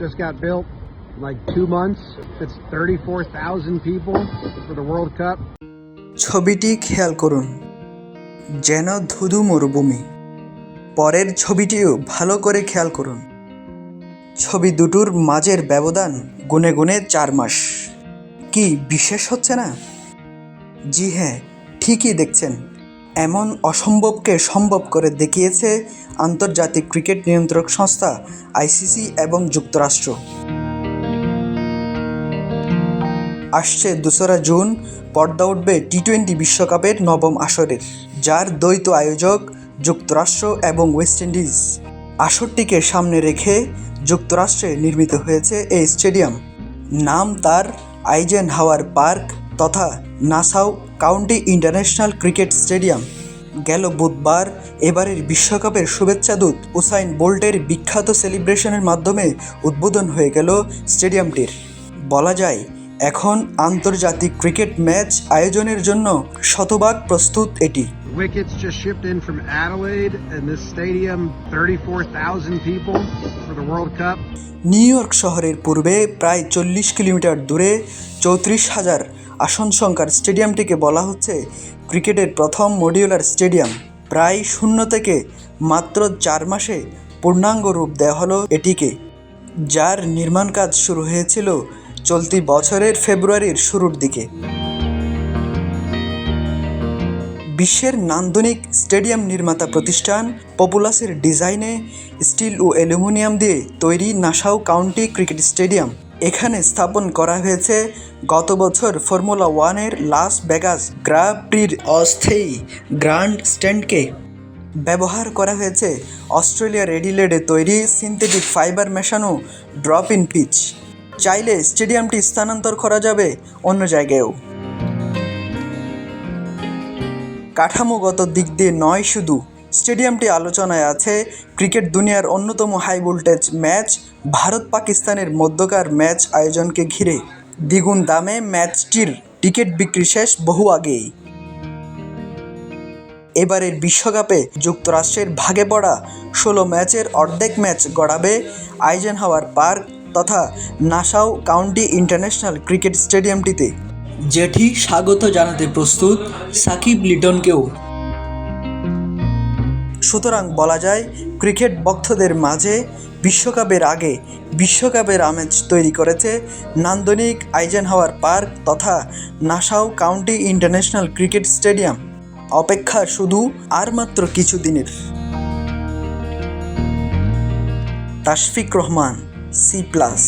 just got built like two months. It's 34,000 people for the World Cup. ছবিটি খেয়াল করুন যেন ধুধু মরুভূমি। পরের ছবিটিও ভালো করে খেয়াল করুন। ছবি দুটোর মাঝের ব্যবধান গুনে গুনে চার মাস। কি বিশেষ হচ্ছে না? জি হ্যাঁ ঠিকই দেখছেন। এমন অসম্ভবকে সম্ভব করে দেখিয়েছে আন্তর্জাতিক ক্রিকেট নিয়ন্ত্রক সংস্থা, আইসিসি এবং যুক্তরাষ্ট্র। আসছে দোসরা জুন, পর্দা উঠবে টি টোয়েন্টি বিশ্বকাপের নবম আসরের, যার দ্বৈত আয়োজক যুক্তরাষ্ট্র এবং ওয়েস্ট ইন্ডিজ। আসরটিকে সামনে রেখে যুক্তরাষ্ট্রে নির্মিত হয়েছে এই স্টেডিয়াম। নাম তার আইজেন হাওয়ার পার্ক তথা Nassau county international cricket stadium. গেল বুধবার এবারের বিশ্বকাপের শুভেচ্ছা দূত উসাইন বোল্টের বিখ্যাত সেলিব্রেশনের মাধ্যমে উদ্বোধন হয়ে গেল স্টেডিয়ামটির। বলা যায় এখন আন্তর্জাতিক ক্রিকেট ম্যাচ আয়োজনের জন্য শতভাগ প্রস্তুত এটি। Wickets just shipped in from Adelaide, and this stadium, 34,000 people for the World Cup. New York শহরের পূর্বে প্রায় চল্লিশ কিলোমিটার দূরে চৌত্রিশ হাজার আসন সংখ্যার স্টেডিয়ামটিকে বলা হচ্ছে ক্রিকেটের প্রথম মডিউলার স্টেডিয়াম। প্রায় শূন্য থেকে মাত্র চার মাসে পূর্ণাঙ্গ রূপ দেওয়া হলো এটিকে, যার নির্মাণ কাজ শুরু হয়েছিল চলতি বছরের ফেব্রুয়ারির শুরুর দিকে। বিশ্বের নান্দনিক স্টেডিয়াম নির্মাতা প্রতিষ্ঠান পপুলাসের ডিজাইনে স্টিল ও অ্যালুমিনিয়াম দিয়ে তৈরি নাসাউ কাউন্টি ক্রিকেট স্টেডিয়াম। এখানে স্থাপন করা হয়েছে গত বছর ফর্মুলা ওয়ানের লাস ভেগাস গ্রা প্রির অস্থায়ী গ্র্যান্ড স্ট্যান্ডকে ব্যবহার করা হয়েছে। অস্ট্রেলিয়ার এডিলেডে তৈরি সিনথেটিক ফাইবার মেশানো ড্রপ ইন পিচ। চাইলে স্টেডিয়ামটি স্থানান্তর করা যাবে অন্য জায়গায়ও। কাঠামোগত দিক দিয়ে নয় শুধু স্টেডিয়ামটি আলোচনায় আছে। ক্রিকেট দুনিয়ার অন্যতম হাই ভোল্টেজ ম্যাচ ভারত পাকিস্তানের মধ্যকার ম্যাচ আয়োজনকে ঘিরে। দ্বিগুণ দামে ম্যাচটির টিকিট বিক্রি শেষ বহু আগেই। এবারের বিশ্বকাপে যুক্তরাষ্ট্রের ভাগে পড়া ষোলো ম্যাচের অর্ধেক ম্যাচ গড়াবে আইজেনহাওয়ার পার্ক তথা নাসাউ কাউন্টি ইন্টারন্যাশনাল ক্রিকেট স্টেডিয়ামটিতে। যেটি স্বাগত জানাতে প্রস্তুত সাকিব লিটনকেও। সুতরাং বলা যায়, ক্রিকেট ভক্তদের মাঝে বিশ্বকাপের আগে বিশ্বকাপের আমেজ তৈরি করেছে নান্দনিক আইজেনহাওয়ার পার্ক তথা Nassau county international cricket stadium. অপেক্ষা শুধু আর মাত্র কিছুদিনের। Tashfiq Rahman, C plus.